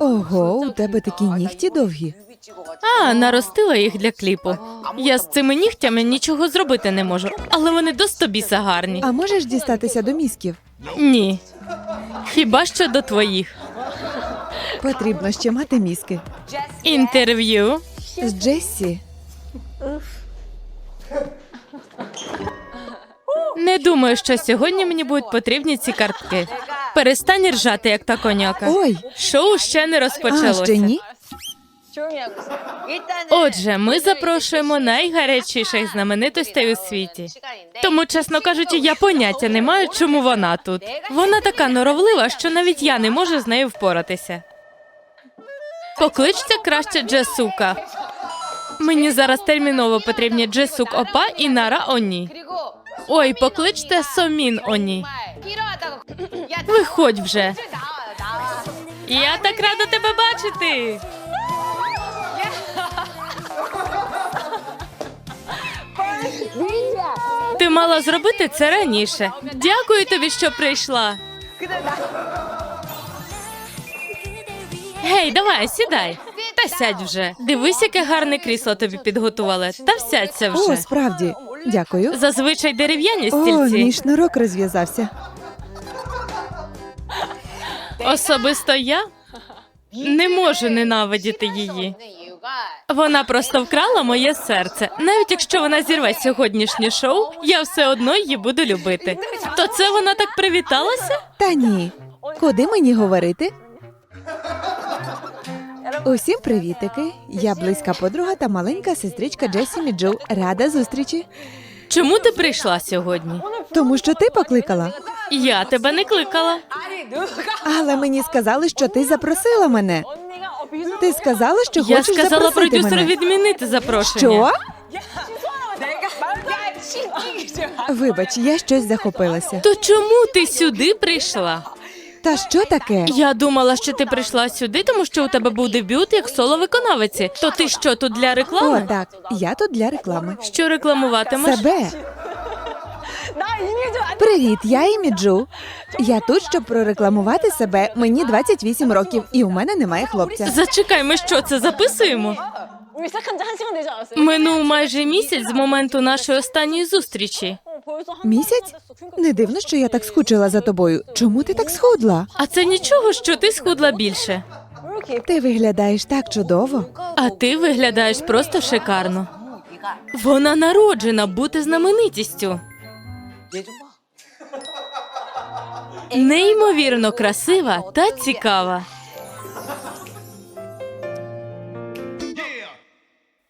Ого, у тебе такі нігті довгі. А, наростила їх для кліпу. Я з цими нігтями нічого зробити не можу, але вони до стобіса гарні. А можеш дістатися до мізків? Ні. Хіба що до твоїх. Потрібно ще мати мізки. Інтерв'ю. З Джессі. Не думаю, що сьогодні мені будуть потрібні ці картки. Перестань ржати, як та коняка. Ой, Шоу ще не а розпочалося. ще ні? Отже, ми запрошуємо найгарячіших знаменитостей у світі. Тому, чесно кажучи, я поняття не маю, чому вона тут. Вона така норовлива, що навіть я не можу з нею впоратися. Покличте краще Джесука. Мені зараз терміново потрібні Джесук Опа і Нара Оні. Ой, покличте Сомін Оні. Виходь вже. Я так рада тебе бачити. Ти мала зробити це раніше. Дякую тобі, що прийшла. Гей, давай, сідай. Та сядь вже. Дивись, яке гарне крісло тобі підготували. Та сядься вже. О, справді. Дякую. Зазвичай дерев'яні О, стільці. мій шнурок розв'язався. Особисто я не можу ненавидіти її. Вона просто вкрала моє серце. Навіть якщо вона зірве сьогоднішнє шоу, я все одно її буду любити. То це вона так привіталася? Та ні. Куди мені говорити? Усім привітики! Я близька подруга та маленька сестричка Джесі Міджу. Рада зустрічі. Чому ти прийшла сьогодні? Тому що ти покликала. Я тебе не кликала. Але мені сказали, що ти запросила мене. Ти сказала, що Я сказала продюсеру відмінити запрошення. Що? Вибач, я щось захопилася. То чому ти сюди прийшла? Та що таке? Я думала, що ти прийшла сюди, тому що у тебе був дебют як соло-виконавиці. То ти що тут для реклами? О, так. Я тут для реклами. Що рекламуватимеш? Себе. Привіт, я іміджу. Я тут, щоб прорекламувати себе. Мені 28 років, і у мене немає хлопця. Зачекай, ми що це записуємо? Минув майже місяць з моменту нашої останньої зустрічі. Місяць? Не дивно, що я так скучила за тобою. Чому ти так схудла? А це нічого, що ти схудла більше. Ти виглядаєш так чудово. А ти виглядаєш просто шикарно. Вона народжена бути знаменитістю. Неймовірно красива та цікава.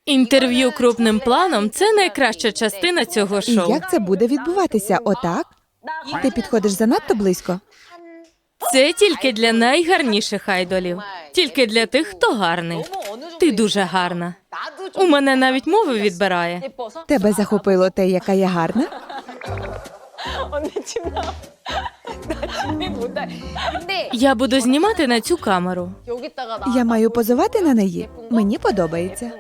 Інтерв'ю крупним планом це найкраща частина цього І як це буде відбуватися? Отак? Ти підходиш занадто близько. Це тільки для найгарніших айдолів, тільки для тих, хто гарний. Ти дуже гарна. У мене навіть мови відбирає. Тебе захопило те, яка я гарна. Я буду знімати на цю камеру. Я маю позувати на неї. Мені подобається.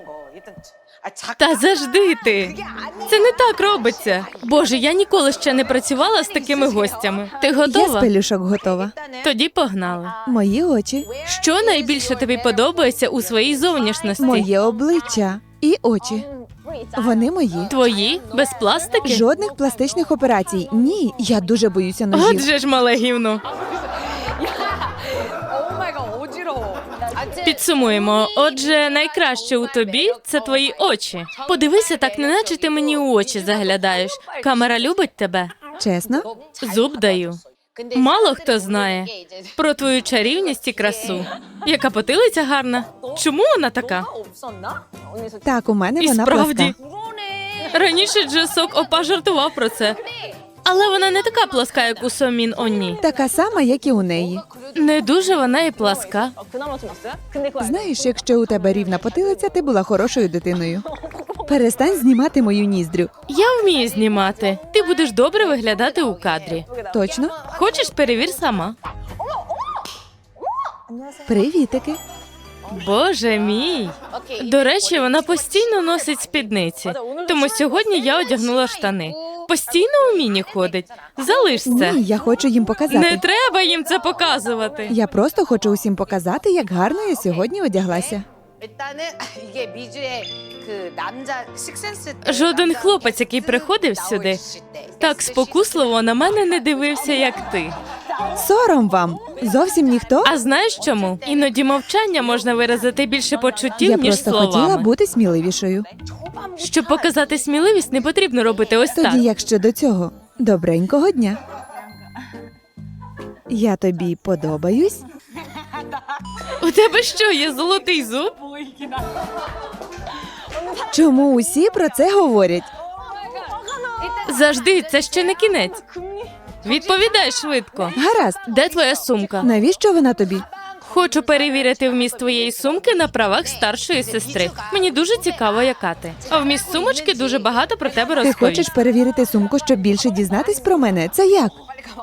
Та завжди ти. Це не так робиться. Боже, я ніколи ще не працювала з такими гостями. Ти Я з готова? пелюшок готова. Тоді погнали. Мої очі, Що найбільше тобі подобається у своїй зовнішності? моє обличчя і очі. Вони мої. Твої? Без пластики? Жодних пластичних операцій. Ні, я дуже боюся ножів. Отже ж, мале гівно. Підсумуємо. Отже, найкраще у тобі це твої очі. Подивися, так неначе ти мені у очі заглядаєш. Камера любить тебе. Чесно, Зуб даю. Мало хто знає про твою чарівність і красу. Яка потилиця гарна. Чому вона така? так у мене вона справді пласка. раніше Джесок опа жартував про це. Але вона не така пласка, як у Сомін Оні. Така сама, як і у неї. Не дуже вона і пласка. Знаєш, якщо у тебе рівна потилиця, ти була хорошою дитиною. Перестань знімати мою ніздрю. Я вмію знімати. Ти будеш добре виглядати у кадрі. Точно? Хочеш, перевір сама. Привітики. Боже мій. До речі, вона постійно носить спідниці. Тому сьогодні я одягнула штани. Постійно у міні ходить. Залиш це. Ні, я хочу їм показати. Не треба їм це показувати. Я просто хочу усім показати, як гарно я сьогодні одяглася. Жоден хлопець, який приходив сюди, так спокусливо на мене не дивився, як ти. Сором вам! Зовсім ніхто? А знаєш чому? Іноді мовчання можна виразити більше почуттів, Я ніж просто хотіла бути сміливішою. Щоб показати сміливість, не потрібно робити ось так. Тоді, як щодо цього, добренького дня. Я тобі подобаюсь? У тебе що, є золотий зуб? Чому усі про це говорять? Завжди, це ще не кінець. Відповідай швидко. Гаразд, Де твоя сумка? навіщо вона тобі? Хочу перевірити вміст твоєї сумки на правах старшої сестри. Мені дуже цікаво, яка ти. А вміст сумочки дуже багато про тебе Ти хочеш перевірити сумку, щоб більше дізнатись про мене? Це як?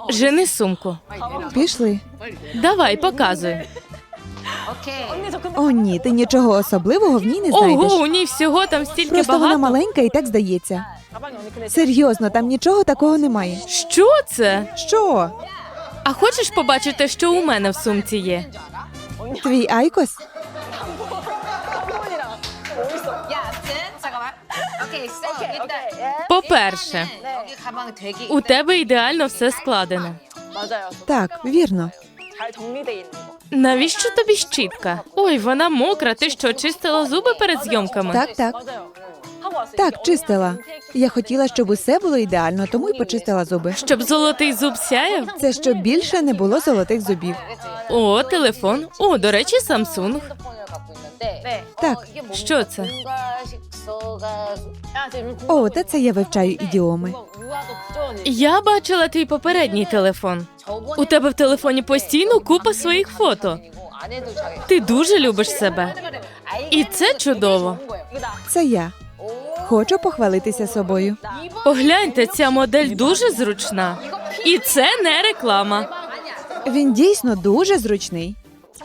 Жени сумку. Пішли. Давай, показуй. О, ні, ти нічого особливого в ній не знайдеш. Ого, у ній всього там стільки Просто вона маленька і так здається. Серйозно, там нічого такого немає. Що це? Що? А хочеш побачити, що у мене в сумці є? Твій айкос? По-перше, у тебе ідеально все складено. Так, вірно. Навіщо тобі щітка? Ой, вона мокра. Ти що чистила зуби перед зйомками? Так, так. Так, чистила. Я хотіла, щоб усе було ідеально, тому й почистила зуби. Щоб золотий зуб сяяв? Це щоб більше не було золотих зубів. О, телефон. О, до речі, Samsung. Так, що це? О, та це я вивчаю ідіоми. Я бачила твій попередній телефон. У тебе в телефоні постійно купа своїх фото. Ти дуже любиш себе. І це чудово. Це я хочу похвалитися собою. Погляньте, ця модель дуже зручна, і це не реклама. Він дійсно дуже зручний.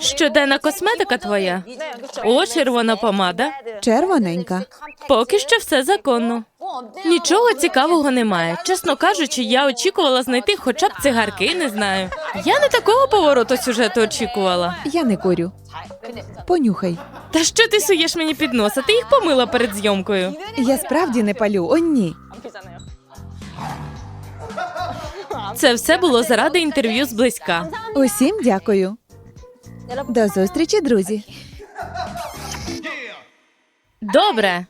Щоденна косметика твоя. О, червона помада. Червоненька. Поки що все законно. Нічого цікавого немає. Чесно кажучи, я очікувала знайти хоча б цигарки, не знаю. Я не такого повороту сюжету очікувала. Я не курю. Понюхай. Та що ти суєш мені під носа? Ти їх помила перед зйомкою. Я справді не палю. О, ні. Це все було заради інтерв'ю зблизька. Усім дякую. До зустрічі, друзі. Добре.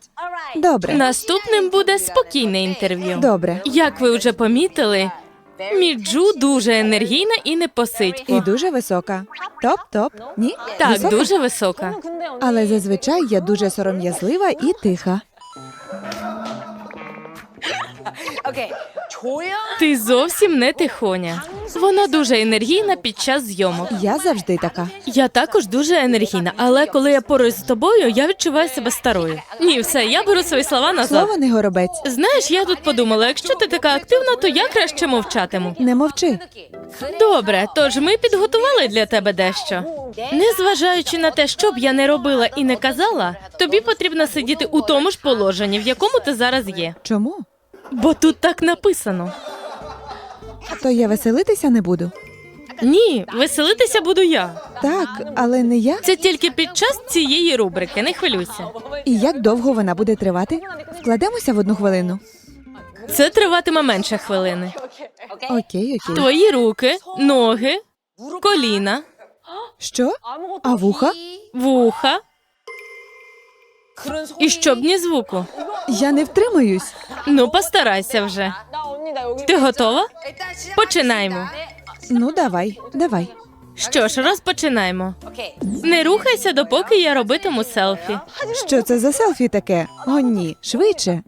Добре. Наступним буде спокійне інтерв'ю. Добре. Як ви вже помітили, Міджу дуже енергійна і непосидько. І дуже висока. Топ-топ. Ні? Так, висока? дуже висока. Але зазвичай я дуже сором'язлива і тиха. Ти зовсім не тихоня. Вона дуже енергійна під час зйомок. Я завжди така. Я також дуже енергійна, але коли я поруч з тобою, я відчуваю себе старою. Ні, все, я беру свої слова назад. Слово не горобець. Знаєш, я тут подумала, якщо ти така активна, то я краще мовчатиму. Не мовчи. Добре, тож ми підготували для тебе дещо. Незважаючи на те, що б я не робила і не казала, тобі потрібно сидіти у тому ж положенні, в якому ти зараз є. Чому? Бо тут так написано. То я веселитися не буду. Ні, веселитися буду я. Так, але не я. Це тільки під час цієї рубрики. Не хвилюйся. І як довго вона буде тривати? Вкладемося в одну хвилину. Це триватиме менше хвилини. Окей, окей. Твої руки, ноги, коліна, Що? А вуха? вуха, і щоб ні звуку. Я не втримаюсь. Ну, постарайся вже. Ти готова? Починаємо. Ну, давай, давай. Що ж, розпочинаємо. Не рухайся, допоки я робитиму селфі. Що це за селфі таке? О, ні, швидше.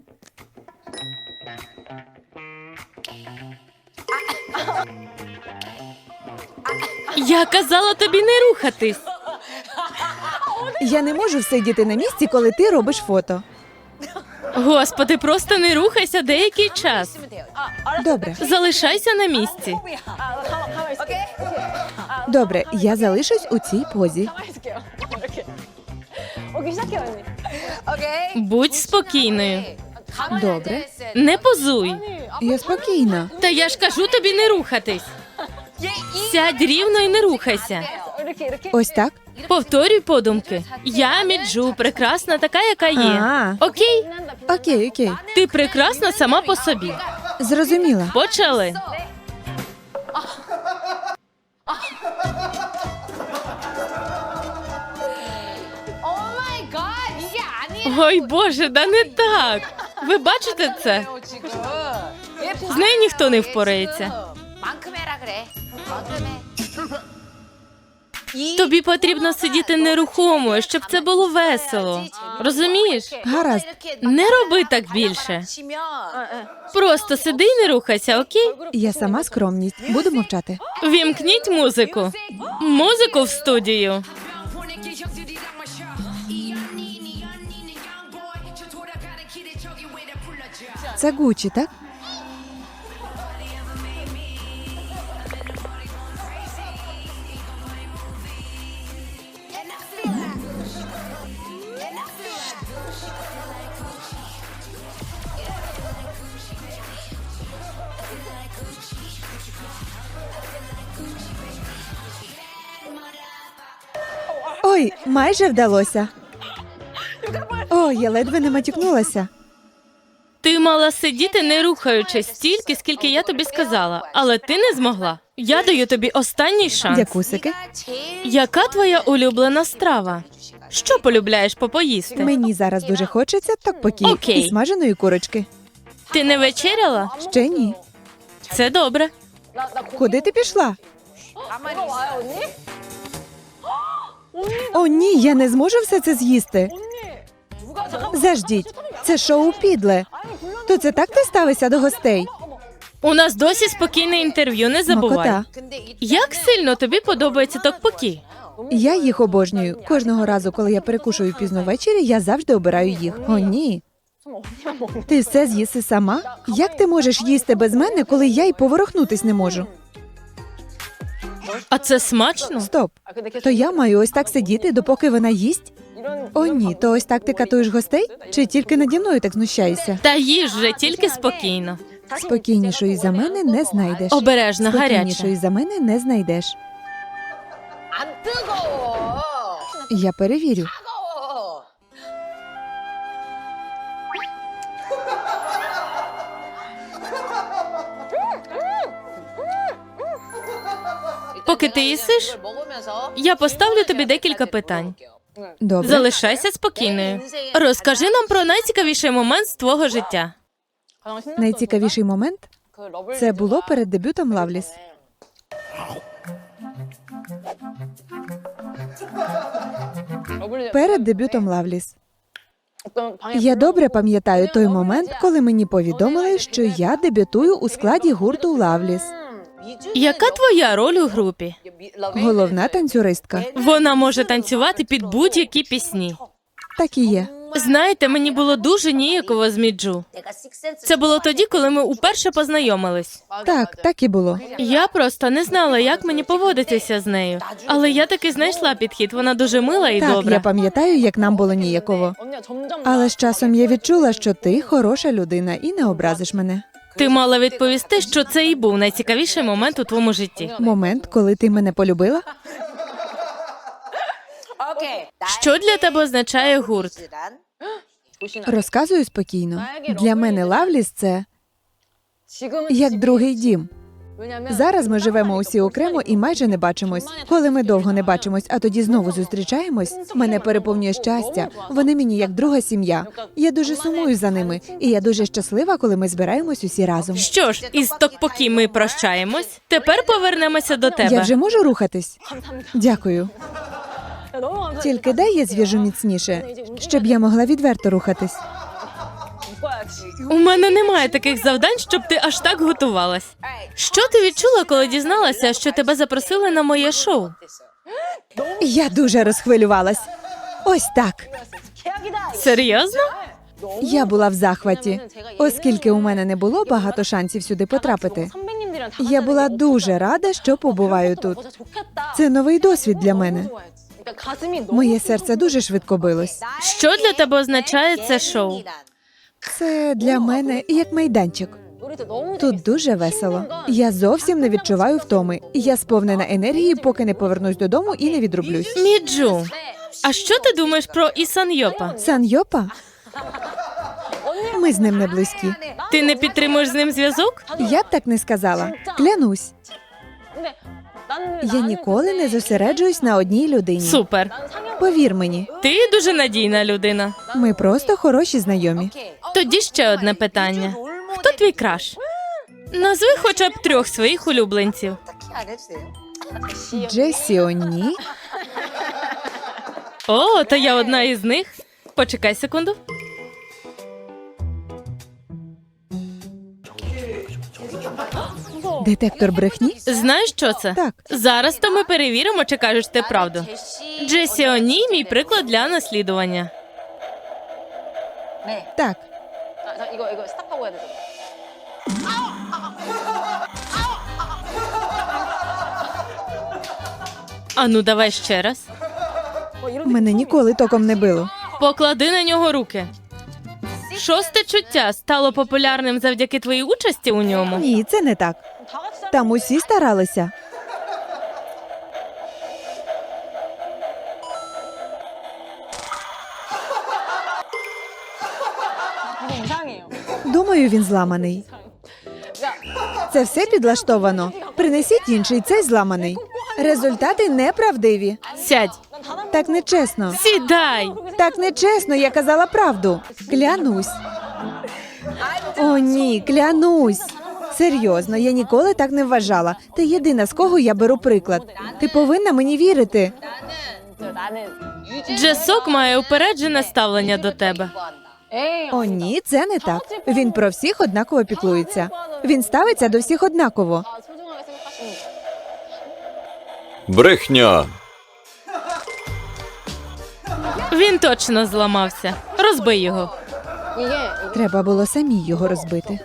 Я казала тобі не рухатись. Я не можу сидіти на місці, коли ти робиш фото. Господи, просто не рухайся деякий час. Добре, Залишайся на місці. добре, я залишусь у цій позі. Будь спокійною. Добре. Не позуй. Я спокійна. Та я ж кажу тобі не рухатись. Сядь рівно і не рухайся. Ось так. Повторюй подумки. Я міджу, прекрасна, така, яка є. А, Окей, окей, окей. ти прекрасна сама по собі. Зрозуміла. Почали. Ой, Боже, да не так. Ви бачите це? З нею ніхто не впорається. Тобі потрібно сидіти нерухомо, щоб це було весело. Розумієш? Гаразд. Не роби так більше. Просто сиди і не рухайся, окей? Я сама скромність. Буду мовчати. Вімкніть музику. Музику в студію. Це Гучі, так? Ой, майже вдалося. О, я ледве не матюкнулася. Ти мала сидіти не рухаючись стільки, скільки я тобі сказала, але ти не змогла. Я даю тобі останній шанс. Дякусики. Яка твоя улюблена страва? Що полюбляєш попоїсти? Мені зараз дуже хочеться токпоків Окей. і смаженої курочки. Ти не вечеряла? Ще ні. Це добре. Куди ти пішла? О, ні, я не зможу все це з'їсти. Заждіть, це шоу підле. То це так ти ставишся до гостей? У нас досі спокійне інтерв'ю, не забувай. Макота. Як сильно тобі подобається токпокі? Я їх обожнюю. Кожного разу, коли я перекушую пізно ввечері, я завжди обираю їх. О, ні. Ти все з'їси сама? Як ти можеш їсти без мене, коли я й поворухнутись не можу? А це смачно? Стоп. То я маю ось так сидіти, допоки вона їсть? О, ні, то ось так ти катуєш гостей? Чи тільки наді мною так знущаєшся? Та їж же тільки спокійно. Спокійнішої за мене не знайдеш. Обережно, гаряче. Спокійнішої за мене не знайдеш. Я перевірю. Поки ти їсиш, я поставлю тобі декілька питань. Добре. Залишайся спокійною. Розкажи нам про найцікавіший момент з твого життя. Найцікавіший момент це було перед дебютом Лавліс. Перед дебютом Лавліс. Я добре пам'ятаю той момент, коли мені повідомили, що я дебютую у складі гурту Лавліс. Яка твоя роль у групі? Головна танцюристка. Вона може танцювати під будь-які пісні. Так і є. Знаєте, мені було дуже ніякого з Міджу. Це було тоді, коли ми уперше познайомились. Так, так і було. Я просто не знала, як мені поводитися з нею. Але я таки знайшла підхід. Вона дуже мила і так, добра. Я пам'ятаю, як нам було ніяково. Але з часом я відчула, що ти хороша людина і не образиш мене. Ти мала відповісти, що це і був найцікавіший момент у твоєму житті. Момент, коли ти мене полюбила? Що для тебе означає гурт? Розказую спокійно. Для мене Лавліс це як другий дім. Зараз ми живемо усі окремо і майже не бачимось. Коли ми довго не бачимось, а тоді знову зустрічаємось. Мене переповнює щастя. Вони мені як друга сім'я. Я дуже сумую за ними, і я дуже щаслива, коли ми збираємось усі разом. Що ж, із токпокі ми прощаємось. Тепер повернемося до тебе. Я вже можу рухатись. Дякую. Тільки дай я зв'яжу міцніше, щоб я могла відверто рухатись. У мене немає таких завдань, щоб ти аж так готувалась. Що ти відчула, коли дізналася, що тебе запросили на моє шоу? Я дуже розхвилювалась. Ось так. Серйозно? Я була в захваті, оскільки у мене не було багато шансів сюди потрапити. Я була дуже рада, що побуваю тут. Це новий досвід для мене. Моє серце дуже швидко билось. Що для тебе означає це шоу? Це для мене як майданчик. Тут дуже весело. Я зовсім не відчуваю втоми. Я сповнена енергії, поки не повернусь додому і не відроблюсь. Міджу, а що ти думаєш про Ісан Йопа? Сан Йопа? Ми з ним не близькі. Ти не підтримуєш з ним зв'язок? Я б так не сказала. Клянусь. Я ніколи не зосереджуюсь на одній людині. Супер. Повір мені, Ти дуже надійна людина. ми просто хороші знайомі. Тоді ще одне питання: хто твій краш? Назви хоча б трьох своїх улюбленців. Джесі Оні, О, то я одна із них. Почекай секунду. Детектор брехні? Знаєш, що це? Так. Зараз то ми перевіримо, чи кажеш ти правду. Джесіоні мій приклад для наслідування. Так. А ну давай ще раз. Мене ніколи током не било. Поклади на нього руки. Шосте чуття стало популярним завдяки твоїй участі у ньому. Ні, це не так. Там усі старалися. Думаю, він зламаний. Це все підлаштовано. Принесіть інший, цей зламаний. Результати неправдиві. Сядь. Так нечесно. Сідай. Так нечесно, я казала правду. Клянусь. О, ні, клянусь. Серйозно, я ніколи так не вважала. Ти єдина, з кого я беру приклад. Ти повинна мені вірити. Джесок має упереджене ставлення до тебе. О, ні, це не так. Він про всіх однаково піклується. Він ставиться до всіх однаково. Брехня. Він точно зламався. Розбий його. Треба було самій його розбити.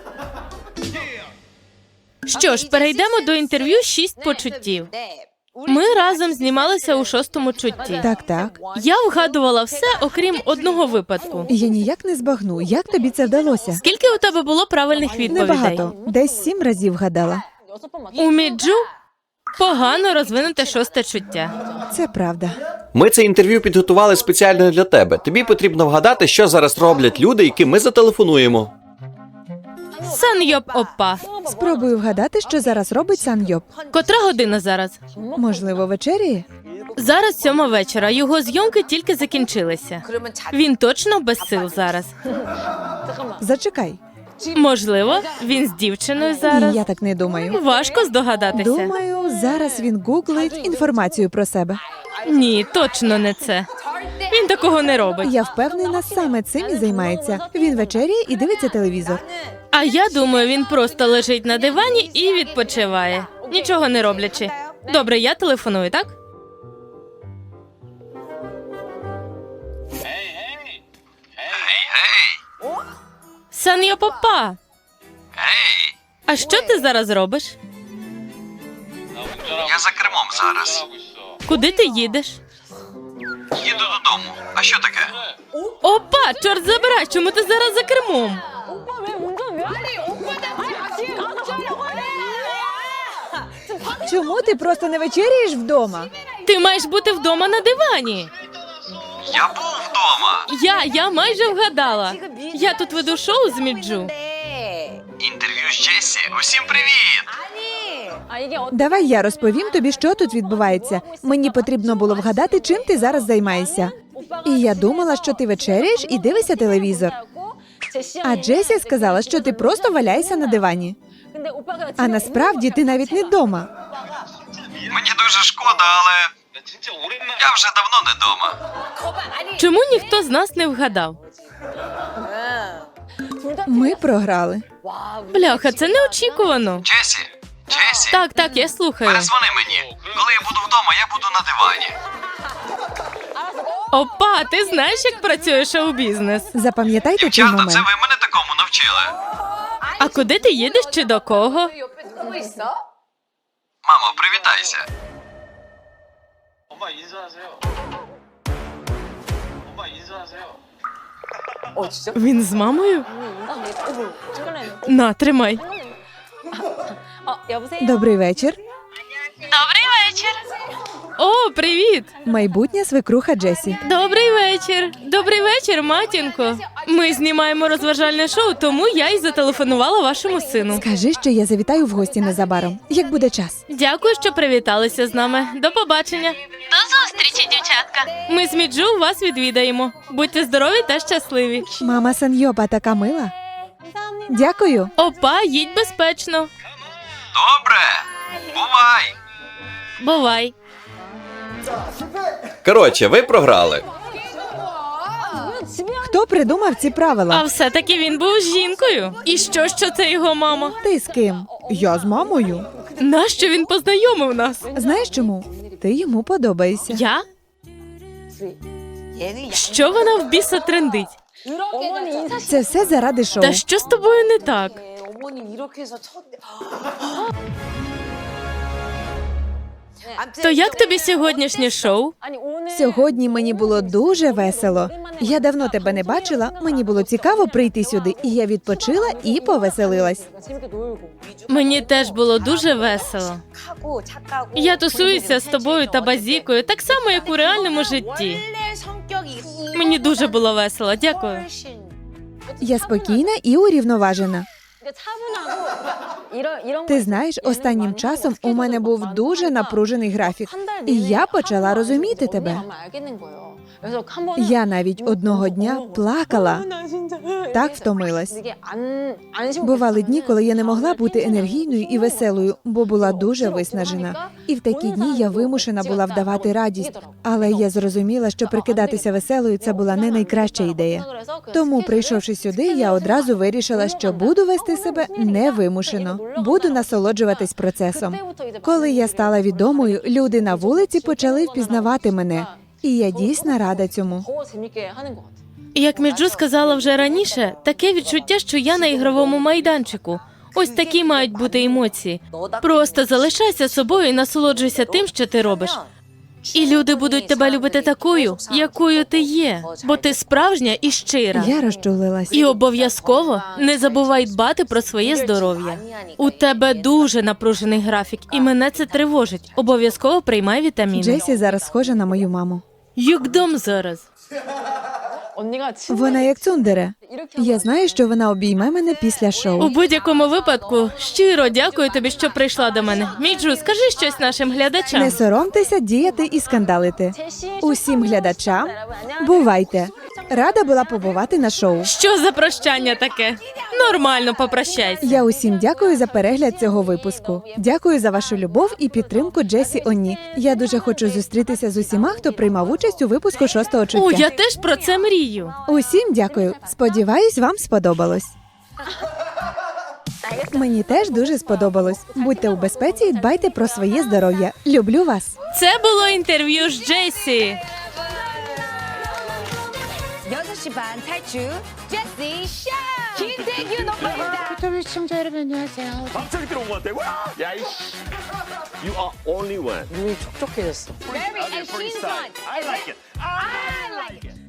Що ж, перейдемо до інтерв'ю шість почуттів. Ми разом знімалися у шостому чутті. Так, так. Я вгадувала все, окрім одного випадку. Я ніяк не збагну. Як тобі це вдалося? Скільки у тебе було правильних відповідей? Небагато. Десь сім разів гадала. У Міджу погано розвинуте шосте чуття. Це правда. Ми це інтерв'ю підготували спеціально для тебе. Тобі потрібно вгадати, що зараз роблять люди, яким ми зателефонуємо. Сан Йоп опа. Спробую вгадати, що зараз робить Сан Йоп. Котра година зараз? Можливо, вечеряє? Зараз сьома вечора. Його зйомки тільки закінчилися. Він точно без сил зараз. Зачекай. Можливо, він з дівчиною зараз. Ні, я так не думаю. Важко здогадатися. Думаю, зараз він гуглить інформацію про себе. Ні, точно не це. Він такого не робить. Я впевнена, саме цим і займається. Він вечеряє і дивиться телевізор. А я думаю, він просто лежить на дивані і відпочиває, нічого не роблячи. Добре, я телефоную, так? Саньо папа. А що ти зараз робиш? Я за кермом зараз. Куди ти їдеш? Їду додому. А що таке? Опа, чорт забирай, чому ти зараз за кермом? 오빠 왜 운전 왜 하니? 오빠한테 같이 가서 하려고 해. Чому ти просто не вечеряєш вдома? Ти маєш бути вдома на дивані. Я був вдома. Я, я майже вгадала. Я тут веду шоу з Міджу. 네. Інтерв'ю з Джесі. Усім привіт! 아니. 아 이게 어 Давай я розповім тобі, що тут відбувається. Мені потрібно було вгадати, чим ти зараз займаєшся. І я думала, що ти вечеряєш і дивишся телевізор. А Джесі сказала, що ти просто валяєшся на дивані. А насправді ти навіть не вдома. Мені дуже шкода, але я вже давно не вдома. Чому ніхто з нас не вгадав? Ми програли. Бляха, це неочікувано. Джесі, Джесі, Так, так, я слухаю. перезвони мені. Коли я буду вдома, я буду на дивані. Опа, ти знаєш, як працює шоу-бізнес? Запам'ятайте чи. Дівчата, момент. це ви мене такому навчили. А куди ти їдеш чи до кого? Мамо, привітайся. Він з мамою? На, тримай. Добрий вечір. Добрий вечір. О, привіт! Майбутня свекруха Джесі. Добрий вечір. Добрий вечір, матінко. Ми знімаємо розважальне шоу, тому я й зателефонувала вашому сину. Скажи, що я завітаю в гості незабаром, як буде час. Дякую, що привіталися з нами. До побачення. До зустрічі, дівчатка. Ми з Міджу вас відвідаємо. Будьте здорові та щасливі. Мама Саньйоба така мила. Дякую. Опа, їдь безпечно. Добре, бувай. Бувай. Коротше, ви програли. Хто придумав ці правила? А все-таки він був жінкою. І що, що це його мама? Ти з ким? Я з мамою. Нащо він познайомив нас? Знаєш чому? Ти йому подобаєшся. Я? Що вона в біса трендить? Це все заради шоу. Та що з тобою не так? То як тобі сьогоднішнє шоу? Сьогодні мені було дуже весело. Я давно тебе не бачила. Мені було цікаво прийти сюди, і я відпочила і повеселилась. Мені теж було дуже весело. Я тусуюся з тобою та базікою, так само, як у реальному житті. Мені дуже було весело. Дякую. Я спокійна і урівноважена. Ти знаєш, останнім часом у мене був дуже напружений графік, і я почала розуміти тебе. Я навіть одного дня плакала. Так втомилась. Бували дні, коли я не могла бути енергійною і веселою, бо була дуже виснажена. І в такі дні я вимушена була вдавати радість, але я зрозуміла, що прикидатися веселою це була не найкраща ідея. Тому, прийшовши сюди, я одразу вирішила, що буду вести Себе не вимушено. Буду насолоджуватись процесом. Коли я стала відомою, люди на вулиці почали впізнавати мене, і я дійсно рада цьому. Як Міджу сказала вже раніше, таке відчуття, що я на ігровому майданчику. Ось такі мають бути емоції. Просто залишайся собою і насолоджуйся тим, що ти робиш. І люди будуть тебе любити такою, якою ти є, бо ти справжня і щира. Я розчулилась. І обов'язково не забувай дбати про своє здоров'я. У тебе дуже напружений графік, і мене це тривожить. Обов'язково приймай вітаміни. Джесі зараз схожа на мою маму. Юкдом зараз. Вона як цундере. Я знаю, що вона обійме мене після шоу. У будь-якому випадку щиро дякую тобі, що прийшла до мене. Міджу, скажи щось нашим глядачам. Не соромтеся діяти і скандалити. Усім глядачам бувайте. Рада була побувати на шоу. Що за прощання таке? Нормально попрощайся. Я усім дякую за перегляд цього випуску. Дякую за вашу любов і підтримку Джесі Оні. Я дуже хочу зустрітися з усіма, хто приймав участь у випуску шостого О, я теж про це мрію. Усім дякую. Сподіваюсь, вам сподобалось. Мені теж дуже сподобалось. Будьте у безпеці і дбайте про своє здоров'я. Люблю вас. Це було інтерв'ю з Джесі. 6시 반 탈출 제시 쇼 김태균 오빠입니다. 갑자기 들어온 것 같아. 와! 야, 이씨. You are only one. 눈이 촉촉해졌어. Very and Freestyle. I like it. I like it.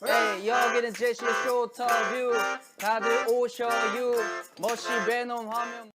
네, 여기는 제시의 쇼터뷰 다들 오셔요 멋이 베놈 하면